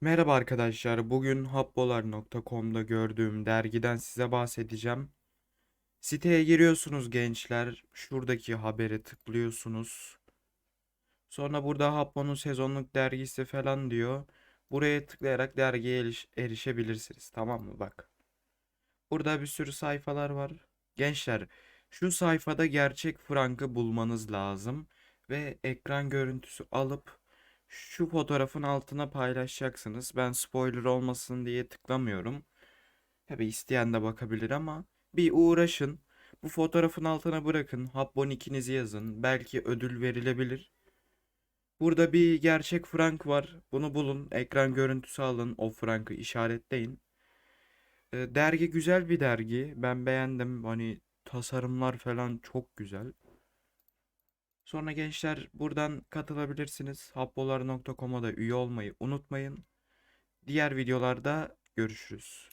Merhaba arkadaşlar. Bugün habbolar.com'da gördüğüm dergiden size bahsedeceğim. Siteye giriyorsunuz gençler. Şuradaki habere tıklıyorsunuz. Sonra burada Habbo'nun sezonluk dergisi falan diyor. Buraya tıklayarak dergiye eriş- erişebilirsiniz. Tamam mı? Bak. Burada bir sürü sayfalar var. Gençler, şu sayfada gerçek frankı bulmanız lazım ve ekran görüntüsü alıp şu fotoğrafın altına paylaşacaksınız. Ben spoiler olmasın diye tıklamıyorum. Tabi isteyen de bakabilir ama bir uğraşın. Bu fotoğrafın altına bırakın. Habbo nickinizi yazın. Belki ödül verilebilir. Burada bir gerçek frank var. Bunu bulun. Ekran görüntüsü alın. O frankı işaretleyin. E, dergi güzel bir dergi. Ben beğendim. Hani tasarımlar falan çok güzel. Sonra gençler buradan katılabilirsiniz. Habbolar.com'a da üye olmayı unutmayın. Diğer videolarda görüşürüz.